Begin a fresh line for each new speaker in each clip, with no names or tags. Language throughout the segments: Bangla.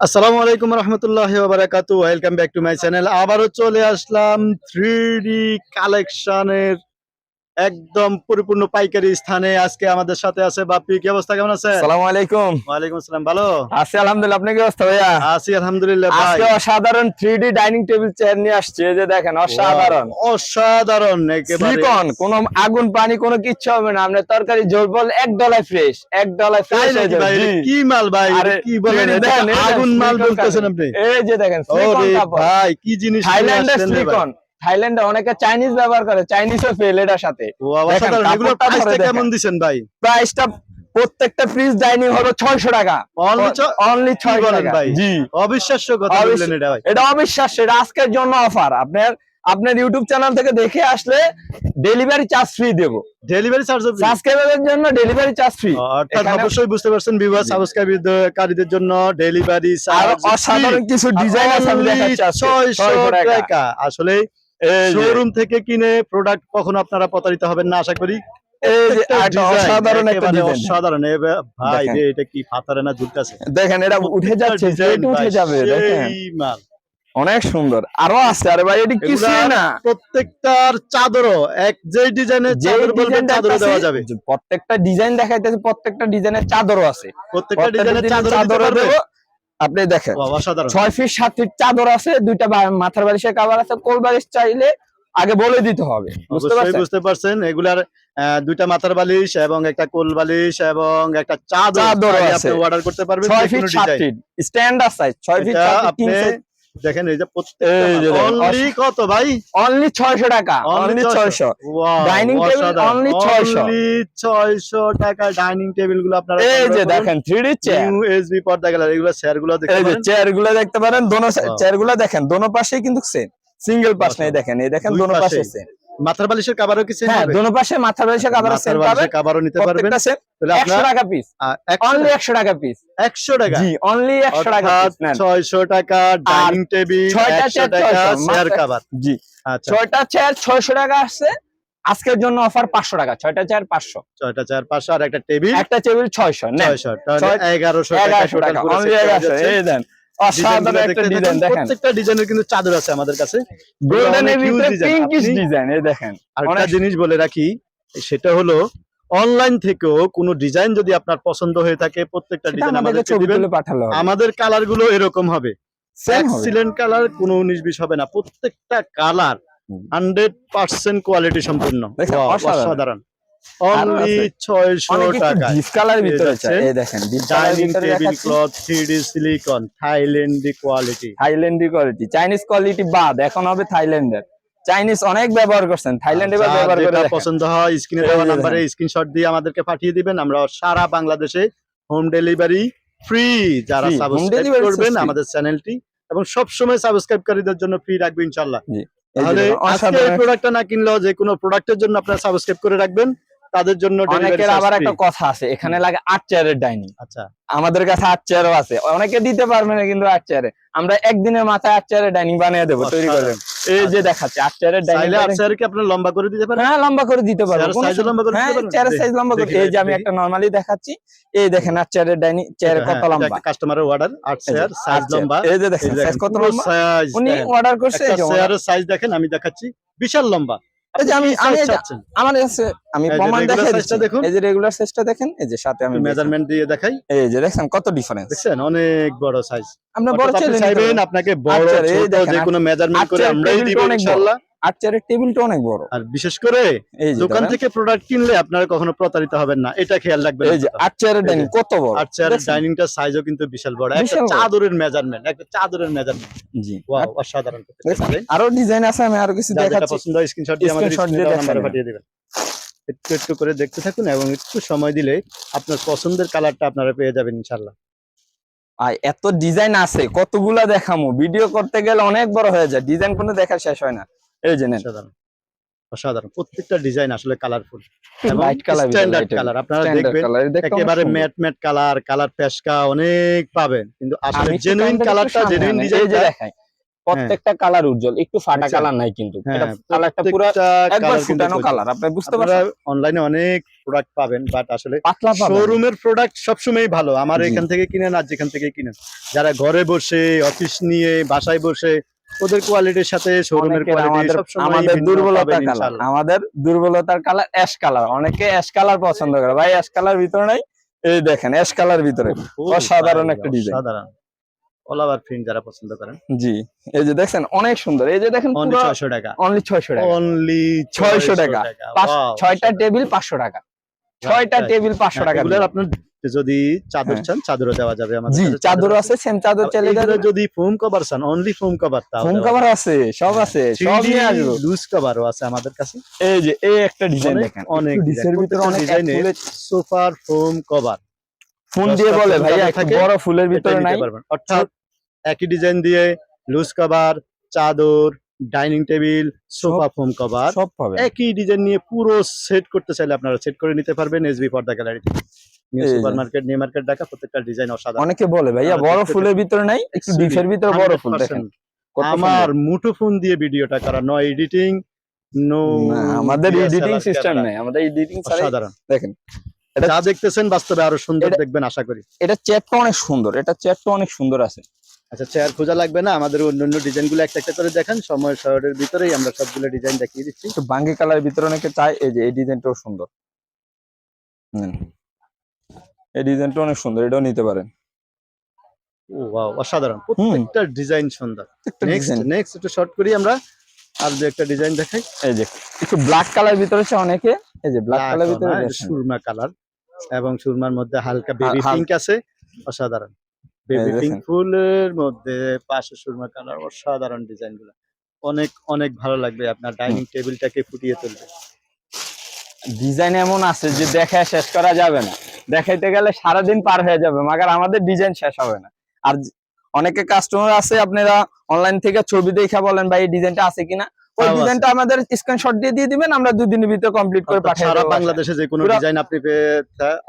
আসসালামু আলাইকুম রহমতুল্লাহ বারাকাতু welcome back to my channel আবারও চলে আসলাম থ্রি কালেকশনের একদম পরিপূর্ণ পাইকারি স্থানে আজকে আমাদের সাথে আছে বাপি কি অবস্থা? কেমন আছে
আসসালামু আলাইকুম।
ওয়ালাইকুম আসসালাম ভালো?
আছি আলহামদুলিল্লাহ। আপনি কি অবস্থা ভাইয়া?
আছি আলহামদুলিল্লাহ ভাই।
আজকে অসাধারণ three D dining table chair নিয়ে আসছে এই যে দেখেন অসাধারণ।
অসাধারণ একেবারে।
সিলিকন কোন আগুন পানি কোনো কিচ্ছু হবে না। আপনার তরকারি ঝোল বল এক ডলায় ফ্রেশ এক ডলায় ফ্রেশ হয়ে যাবে।
কি মাল ভাই? কি বলেন? আগুন মাল বলতেছেন আপনি?
এই যে দেখেন সিলিকন
ভাই কি জিনিস
থাইল্যান্ডের সিলিকন থাইল্যান্ডে অনেকে চাইনিজ ব্যবহার করে চাইনিজও ফেল এটার সাথে।
ও, কেমন দিছেন ভাই?
প্রাইসটা প্রত্যেকটা ফ্রিজ ডাইনিং হলো ছয়শো টাকা। অনলি
বলেন
টাকা।
ভাই?
জি।
অবিশ্বাস্য কথা বললেন এটা ভাই।
এটা অবিশ্বাস্য এটা আজকের জন্য অফার আপনার আপনার ইউটিউব চ্যানেল থেকে দেখে আসলে ডেলিভারি চার্জ ফ্রি দেবো।
ডেলিভারি চার্জ
সাবস্ক্রাইবারের জন্য ডেলিভারি চার্জ ফ্রি
অর্থাৎ অবশ্যই বুঝতে পারছেন
জি।
সাবস্ক্রাইবারকারীদের জন্য ডেলিভারি
আর অসাধারণ কিছু ডিজাইন আছে আমি দেখাচ্ছি
600
600 টাকা।
আসলে শোরুম থেকে কিনে প্রোডাক্ট কখনো আপনারা প্রতারিত হবেন না আশা করি।
অনেক সুন্দর। আরও আছে আরে ভাই এটি কিছু না।
প্রত্যেকটার চাদরও এক যে ডিজাইনের
যে
চাদর বলবেন
ডিজাইন
দেওয়া যাবে।
প্রত্যেকটা ডিজাইন দেখাইতেছে প্রত্যেকটা ডিজাইনের চাদরও আছে।
প্রত্যেকটা ডিজাইনের চাদর
দেবো। আপনি দেখেন ছয় ফিট সাত ফিট চাদর আছে দুইটা মাথার বালিশের কাবার আছে কোল বালিশ চাইলে আগে বলে দিতে হবে। বুঝতে পারছেন?
বুঝতে পারছেন এগুলার দুইটা মাথার বালিশ এবং একটা কোল বালিশ এবং একটা চাদর। অর্ডার করতে পারবেন
ছয় ফিট সাত ফিট স্ট্যান্ডার্ড সাইজ ছয় ফিট
আপনি দেখেন এই যে অনলি কত ভাই?
অনলি ছয়শো টাকা অনলি ছয়শো। ডাইনিং টেবিল অনলি 600
অনলি 600 টাকা ডাইনিং টেবিলগুলো আপনারা
এই যে দেখেন three D chair
new SB পর্দা গেলার এগুলো শেয়ারগুলো দেখেন
এই যে
পারেন।
চেয়ারগুলো দেখতে পারেন দোনো
Wow.
চেয়ারগুলো দেখেন দোনো পাশেই কিন্তু সেম সিঙ্গেল পাশ নেই দেখেন এই দেখেন দোনো পাশে সেম
মাথার বালিশের কভারও কি
হ্যাঁ দোনো পাশে মাথার বালিশের সেম পাবেন
বালিশের নিতে পারবেন। তাহলে
একশো
আপনার
টাকা পিস
আহ, 100
অনলি
টাকা-
পিস
100 টাকা।
জি অনলি একশো টাকা
অর্থাৎ
piece নেন।
600 টাকা ডাইনিং টেবিল
ছয়টা
100 টাকা চেয়ার কভার
জি।
আচ্ছা।
ছয়টা চেয়ার ছয়শো টাকা আসছে। আজকের জন্য অফার পাঁচশো টাকা। ছয়টা চেয়ার পাঁচশো।
ছয়টা চেয়ার পাঁচশো আর একটা টেবিল
একটা টেবিল ছয়শো নেন।
600 তাহলে 1100 টাকা
এগারোশো
total
টাকা। অনলি এগারোশো এই দেন। অসাধারণ একটা ডিজাইন দেখেন।
প্রত্যেকটা ডিজাইনের কিন্তু চাদর আছে আমাদের কাছে।
গোল্ডেন এর
অনেক huge
ভিতরে পিঙ্কিশ ডিজাইন এই দেখেন।
আরেকটা জিনিস বলে রাখি সেটা হলো অনলাইন থেকেও কোনো ডিজাইন যদি আপনার পছন্দ হয়ে থাকে প্রত্যেকটা ডিজাইন
আমাদেরকে
আমাদেরকে দিবেন। আমাদের কালারগুলো এরকম হবে। এক্সিলেন্ট কালার কোনো উনিশ বিশ হবে না। প্রত্যেকটা কালার হান্ড্রেড পার্সেন্ট কোয়ালিটি সম্পূর্ণ।
অসাধারণ।
অনলি টাকা
ডিপ ভিতরে
যাচ্ছে।
এই দেখেন
dining table cloth three silicon থাইল্যান্ডি quality
থাইল্যান্ডি কোয়ালিটি চাইনিজ কোয়ালিটি বাদ এখন হবে থাইল্যান্ডের চাইনিজ অনেক ব্যবহার করছেন থাইল্যান্ডে ব্যবহার করে
পছন্দ হয় স্ক্রিনে দেওয়া স্ক্রিনশট দিয়ে আমাদেরকে পাঠিয়ে দিবেন। আমরা সারা বাংলাদেশে হোম ডেলিভারি ফ্রি যারা সাবস্ক্রাইব করবেন আমাদের চ্যানেলটি এবং সব সময় সাবস্ক্রাইবকারীদের জন্য ফ্রি রাখব ইনশাআল্লাহ।
যে
তাহলে আজকে এই প্রোডাক্টটা না কিনলেও যে কোনো প্রোডাক্টের জন্য আপনারা সাবস্ক্রাইব করে রাখবেন তাদের জন্য
অনেকের আবার একটা কথা আছে এখানে লাগে আট চেয়ারের ডাইনিং
আচ্ছা।
আমাদের কাছে আট চেয়ারও আছে অনেকে দিতে পারবে না কিন্তু আট চেয়ারে আমরা একদিনের মাথায় আট চেয়ারের ডাইনিং বানিয়ে দেবো তৈরি করে। এই যে দেখাচ্ছে আট চেয়ারের
কি লম্বা করে দিতে পারেন?
হ্যাঁ লম্বা করে দিতে পারব
লম্বা করে দিতে
হ্যাঁ? চেয়ারের সাইজ লম্বা করে এই যে আমি একটা নরমালি দেখাচ্ছি এই দেখেন আট চেয়ারের ডাইনিং চেয়ারে কত লম্বা?
কাস্টমারের অর্ডার আট চেয়ার সাইজ। লম্বা।
এই যে দেখেন
দেখেন,
সাইজ কত লম্বা? উনি অর্ডার করছে এই
একটা
যে
চেয়ারের সাইজ দেখেন আমি দেখাচ্ছি বিশাল লম্বা।
এই যে আমি আমি
size
এই যে-
চাচ্ছেন?
আমার কাছে আমি প্রমাণ দেখাই দিচ্ছি।
দেখুন।
এই যে রেগুলার সাইজটা দেখেন এই যে সাথে আমি
মেজারমেন্ট দিয়ে দেখাই।
এই যে কত ডিফারেন্স
অনেক বড় সাইজ
আমরা বড়
চাইবেন আপনাকে বড়
আচ্ছা,
ছোট যে কোনো মেজারমেন্ট করে
আচ্ছা,
আমরাই দিব ইনশাআল্লাহ
আট চেয়ারের টেবিলটা অনেক বড়।
আর বিশেষ করে দোকান থেকে প্রোডাক্ট কিনলে আপনারা কখনো প্রতারিত হবেন না এটা খেয়াল রাখবেন
এই যে আট চেয়ারের ডাইনিং কত বড়?
চেয়ারের
দেখছেন?
সাইজও কিন্তু বিশাল বড়। একটা চাদরের মেজারমেন্ট একটা চাদরের মেজারমেন্ট
জি।
ওয়াও অসাধারণ
আরও ডিজাইন আছে আমি আরও কিছু দেখাচ্ছি।
পছন্দ স্ক্রিনশট দিয়ে আমাদের। নাম্বারে পাঠিয়ে দিবেন। একটু একটু করে দেখতে থাকুন এবং একটু সময় দিলে আপনার পছন্দের কালারটা আপনারা পেয়ে যাবেন ইনশাআল্লাহ।
আর এত ডিজাইন আছে কতগুলা দেখামু? ভিডিও করতে গেলে অনেক বড় হয়ে যায়। ডিজাইন কোনো দেখা শেষ হয় না। এই যে নেন।
অসাধারণ। প্রত্যেকটা ডিজাইন আসলে কালারফুল এবং স্ট্যান্ডার্ড কালার আপনারা দেখবেন একেবারে ম্যাট ম্যাট কালার কালার পেশকা অনেক পাবেন। কিন্তু আসলে জেনুইন কালারটা জেনুইন
এই যে দেখাই প্রত্যেকটা কালার উজ্জ্বল। একটু ফাটা কালার নাই কিন্তু।
হ্যাঁ
এটা কালারটা পুরো একবার ফুটানো কালার আপনি বুঝতে পারছেন?
অনলাইনে অনেক প্রোডাক্ট পাবেন বাট আসলে শোরুমের প্রোডাক্ট সবসময় ভালো। আমার এখান থেকে কিনেন আর যেখান থেকে কিনেন। যারা ঘরে বসে অফিস নিয়ে বাসায় বসে ওদের কোয়ালিটির সাথে শোরুমের কোয়ালিটি
আমাদের দুর্বলতার কালার আমাদের দুর্বলতার কালার অ্যাশ কালার অনেকে অ্যাশ কালার পছন্দ করে। ভাই অ্যাশ কালার ভিতরে নাই। এই দেখেন অ্যাশ কালার ভিতরে। অসাধারণ একটা ডিজাইন
অসাধারণ। অল ওভার প্রিন্ট যারা পছন্দ করেন।
জি। এই যে দেখছেন অনেক সুন্দর। এই যে দেখেন
অনলি 600 টাকা।
অনলি ছয়শো টাকা।
অনলি
600 টাকা। পাঁচ- ছয়টা টেবিল পাঁচশো টাকা। ছয়টা টেবিল পাঁচশো
হ্যাঁ,
টাকা
এগুলার আপনার যদি চাদর
হ্যাঁ।
চান চাদরও দেওয়া যাবে আমাদের
জি চাদর আছে সেম চাদর চাইলে
যদি ফোম কভার চান অনলি ফোম কভার তাও
হোম কভার আছে সব আছে সব নিয়ে আসব।
লুজ কভারও আছে আমাদের কাছে।
এই যে এই একটা ডিজাইন দেখেন।
অনেক
ডিসের ভিতরে অনেক
ডিজাইনে সোফার ফোম কভার
ফোন দিয়ে বলে ভাই একটা বড় ফুলের ভিতরে নাই।
অর্থাৎ একই ডিজাইন দিয়ে লুজ কভার চাদর dining table sofa foam cover
সব পাবে
একই ডিজাইন নিয়ে পুরো সেট করতে চাইলে আপনারা সেট করে নিতে পারবেন এসবি পর্দা গ্যালারি নিউ
এই
super market new market Dhaka প্রত্যেকটা ডিজাইন অসাধারণ।
অনেকে বলে ভাইয়া বড় ফুলের ভিতরে নাই একটু ডিপের ভিতরে বড় ফুল দেখেন।
আমার
সুন্দর।
মুঠোফোন দিয়ে ভিডিওটা করা নো এডিটিং নো
আমাদের এডিটিং সিস্টেম নাই আমাদের এডিটিং
অসাধারণ।
দেখেন। এটা-
যা দেখতেছেন বাস্তবে আরও সুন্দর দেখবেন আশা করি।
এটা চেপটা অনেক সুন্দর এটা চেপটা অনেক সুন্দর আছে।
আচ্ছা চেয়ার খোঁজা লাগবে না আমাদের অন্য অন্য ডিজাইনগুলো একটা একটা করে দেখেন সময় শহরের ভিতরেই আমরা সবগুলো ডিজাইন দেখিয়ে দিচ্ছি।
একটু বাঙ্গি কালারের ভিতরে অনেকে চায় এই যে এই ডিজাইনটাও সুন্দর। হুম। এই ডিজাইনটা অনেক সুন্দর এটাও নিতে পারেন।
ও ওয়াও অসাধারণ। প্রত্যেকটা ডিজাইন সুন্দর। নেক্সট নেক্সট একটু শর্ট করি আমরা আর দু একটা ডিজাইন দেখাই।
এই যে একটু ব্ল্যাক কালার ভিতরে আছে অনেকে এই যে ব্ল্যাক কালার ভিতরে
সুরমা কালার এবং সুরমার মধ্যে হালকা বেবি পিঙ্ক আছে অসাধারণ। বেবি পিঙ্ক ফুলের মধ্যে পাশে সুরমা কালার অসাধারণ ডিজাইনগুলো। অনেক অনেক ভালো লাগবে আপনার ডাইনিং টেবিলটাকে ফুটিয়ে তুলবে
ডিজাইন এমন আছে যে দেখায় শেষ করা যাবে না। দেখাইতে গেলে সারাদিন পার হয়ে যাবে মাগার আমাদের ডিজাইন শেষ হবে না। আর অনেকে কাস্টমার আছে আপনারা অনলাইন থেকে ছবি দেখে বলেন ভাই এই ডিজাইনটা আছে কিনা? ওই
তাও আছে।
ডিজাইনটা আমাদের স্ক্রিনশট দিয়ে দিয়ে দিবেন আমরা দুই দিনের ভিতরে কমপ্লিট করে পাঠিয়ে
সারা বাংলাদেশে যে কোনো ডিজাইন আপনি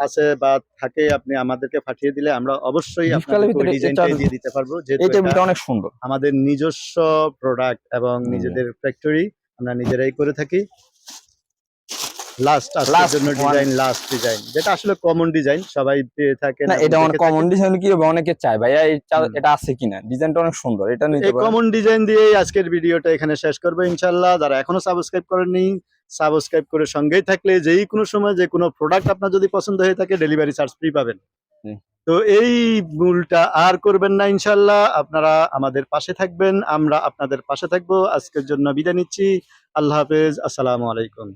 আছে বা থাকে আপনি আমাদেরকে পাঠিয়ে দিলে আমরা অবশ্যই দিয়ে দিতে পারব যেহেতু
এই টেবিলটা অনেক সুন্দর।
আমাদের নিজস্ব প্রোডাক্ট এবং নিজেদের ফ্যাক্টরি আমরা নিজেরাই করে থাকি। লাস্ট জন্য ডিজাইন লাস্ট ডিজাইন যেটা আসলে কমন ডিজাইন সবাই পেয়ে থাকে
না এটা অনেক কমন ডিজাইন কি হবে? অনেকে চায়। ভাইয়া এটা- আছে কিনা? ডিজাইনটা অনেক সুন্দর এটা নিতে পারেন।
কমন ডিজাইন দিয়েই আজকের ভিডিওটা এখানে শেষ করব ইনশাল্লাহ যারা এখনও সাবস্ক্রাইব করেননি সাবস্ক্রাইব করে সঙ্গেই থাকলে যেই কোনো সময় যে কোনো প্রোডাক্ট আপনার যদি পছন্দ হয়ে থাকে ডেলিভারি চার্জ ফ্রি পাবেন। তো এই ভুলটা আর করবেন না ইনশাল্লাহ আপনারা আমাদের পাশে থাকবেন আমরা আপনাদের পাশে থাকব। আজকের জন্য বিদায় নিচ্ছি। আল্লাহ হাফেজ। আসসালামু আলাইকুম।